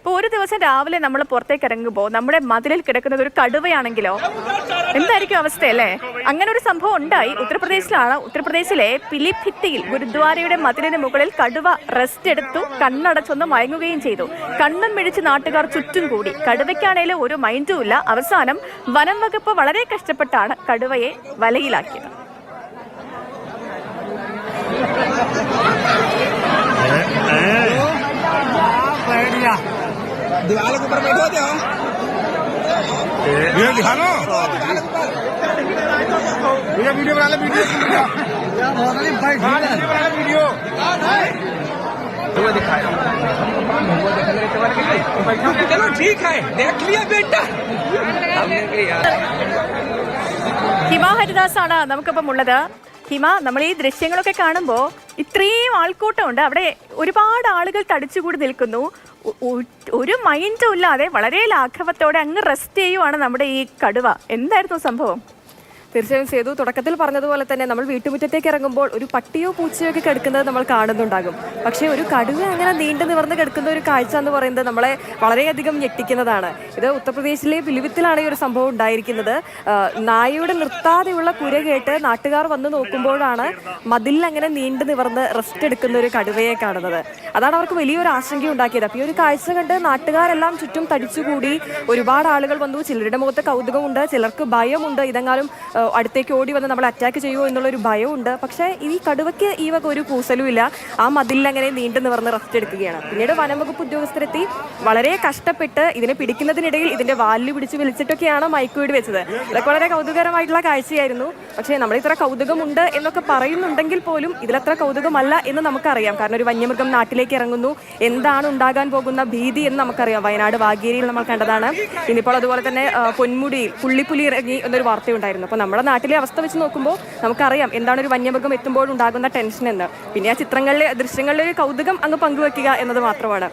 ഇപ്പോൾ ഒരു ദിവസം രാവിലെ നമ്മൾ പുറത്തേക്ക് ഇറങ്ങുമ്പോൾ നമ്മുടെ മതിലിൽ കിടക്കുന്നത് ഒരു കടുവയാണെങ്കിലോ? എന്തായിരിക്കും അവസ്ഥ അല്ലേ? അങ്ങനെ ഒരു സംഭവം ഉണ്ടായി. ഉത്തർപ്രദേശിലാണ് ഉത്തർപ്രദേശിലെ പിലിഭിത്തിയിൽ ഗുരുദ്വാരയുടെ മതിലിന് മുകളിൽ കടുവ റെസ്റ്റ് എടുത്തു കണ്ണടച്ചൊന്ന് മയങ്ങുകയും ചെയ്തു. കണ്ണും മിഴിച്ച് നാട്ടുകാർ ചുറ്റും കൂടി. കടുവയ്ക്കാണേലും ഒരു മൈൻഡുമില്ല അവസാനം വനം വകുപ്പ് വളരെ കഷ്ടപ്പെട്ടാണ് കടുവയെ വലയിലാക്കിയത്. दीवार के ऊपर बैठो थे भैया दिखा लो भैया वीडियो बना ले वीडियो हाँ, वीडियो बना ले वीडियो चलो ठीक है देख लिया बेटा ഹിമ ഹരിദാസ് ആണ് നമുക്കിപ്പം ഉള്ളത് ഹിമ നമ്മൾ ഈ ദൃശ്യങ്ങളൊക്കെ കാണുമ്പോൾ ഇത്രയും ആൾക്കൂട്ടമുണ്ട്. അവിടെ ഒരുപാട് ആളുകൾ തടിച്ചുകൂടി നിൽക്കുന്നു. ഒരു മൈൻഡും ഇല്ലാതെ വളരെ ലാഘവത്തോടെ അങ്ങ് റെസ്റ്റ് ചെയ്യുവാണ് നമ്മുടെ ഈ കടുവ. എന്തായിരുന്നു സംഭവം? തീർച്ചയായും സേതു തുടക്കത്തിൽ പറഞ്ഞതുപോലെ തന്നെ നമ്മൾ വീട്ടുമുറ്റത്തേക്ക് ഇറങ്ങുമ്പോൾ ഒരു പട്ടിയോ പൂച്ചയോ ഒക്കെ കിടക്കുന്നത് നമ്മൾ കാണുന്നുണ്ടാകും. പക്ഷേ ഒരു കടുവ അങ്ങനെ നീണ്ടു നിവർന്ന് കിടക്കുന്ന ഒരു കാഴ്ച എന്ന് പറയുന്നത് നമ്മളെ വളരെയധികം ഞെട്ടിക്കുന്നതാണ്. ഇത് ഉത്തർപ്രദേശിലെ പിലിവിത്തിലാണ് ഈ ഒരു സംഭവം ഉണ്ടായിരിക്കുന്നത്. നായയുടെ നിർത്താതെയുള്ള കുര കേട്ട് നാട്ടുകാർ വന്ന് നോക്കുമ്പോഴാണ് മതിലിൽ അങ്ങനെ നീണ്ടു നിവർന്ന് റെസ്റ്റ് എടുക്കുന്ന ഒരു കടുവയെ കാണുന്നത്. അതാണ് അവർക്ക് വലിയൊരു ആശങ്ക ഉണ്ടാക്കിയത്. അപ്പോൾ ഈ ഒരു കാഴ്ച കണ്ട് നാട്ടുകാരെല്ലാം ചുറ്റും തടിച്ചുകൂടി ഒരുപാട് ആളുകൾ വന്നു. ചിലരുടെ മുഖത്ത് കൗതുകമുണ്ട് ചിലർക്ക് ഭയമുണ്ട്. ഇതെങ്ങാനും അടുത്തേക്ക് ഓടി വന്ന് നമ്മൾ അറ്റാക്ക് ചെയ്യുമോ എന്നുള്ളൊരു ഭയമുണ്ട് പക്ഷേ ഈ കടുവയ്ക്ക് ഈ വക ഒരു കൂസലുമില്ല. ആ മതിലിൽ അങ്ങനെ നീണ്ടു നിവർന്ന് റെസ്റ്റ് എടുക്കുകയാണ്. പിന്നീട് വനംവകുപ്പ് ഉദ്യോഗസ്ഥരെത്തി. വളരെ കഷ്ടപ്പെട്ട് ഇതിനെ പിടിക്കുന്നതിനിടയിൽ ഇതിന്റെ വാലിൽ പിടിച്ച് വിളിച്ചിട്ടൊക്കെയാണ് മയക്കുവീട് വെച്ചത്. ഇതൊക്കെ വളരെ കൗതുകരമായിട്ടുള്ള കാഴ്ചയായിരുന്നു. പക്ഷേ നമ്മൾ ഇത്ര കൗതുകമുണ്ട് എന്നൊക്കെ പറയുന്നുണ്ടെങ്കിൽ പോലും ഇതിലത്ര കൗതുകമല്ല എന്ന് നമുക്കറിയാം. കാരണം ഒരു വന്യമൃഗം നാട്ടിലേക്ക് ഇറങ്ങുന്നു. എന്താണ് ഉണ്ടാകാൻ പോകുന്ന ഭീതി എന്ന് നമുക്കറിയാം. വയനാട് വാഗേരിയിൽ നമ്മൾ കണ്ടതാണ്. ഇനിയിപ്പോൾ അതുപോലെ തന്നെ പൊന്മുടി പുള്ളിപ്പുലി ഇറങ്ങി എന്നൊരു വാർത്തയുണ്ടായിരുന്നു. അപ്പോൾ നമ്മുടെ നാട്ടിലെ അവസ്ഥ വെച്ച് നോക്കുമ്പോൾ നമുക്കറിയാം എന്താണ് ഒരു വന്യമൃഗം എത്തുമ്പോൾ ഉണ്ടാകുന്ന ടെൻഷൻ എന്ന്. പിന്നെ ആ ചിത്രങ്ങളിലെ ദൃശ്യങ്ങളിലെ ഒരു കൗതുകം അങ്ങ് പങ്കുവെക്കുക എന്നത് മാത്രമാണ്.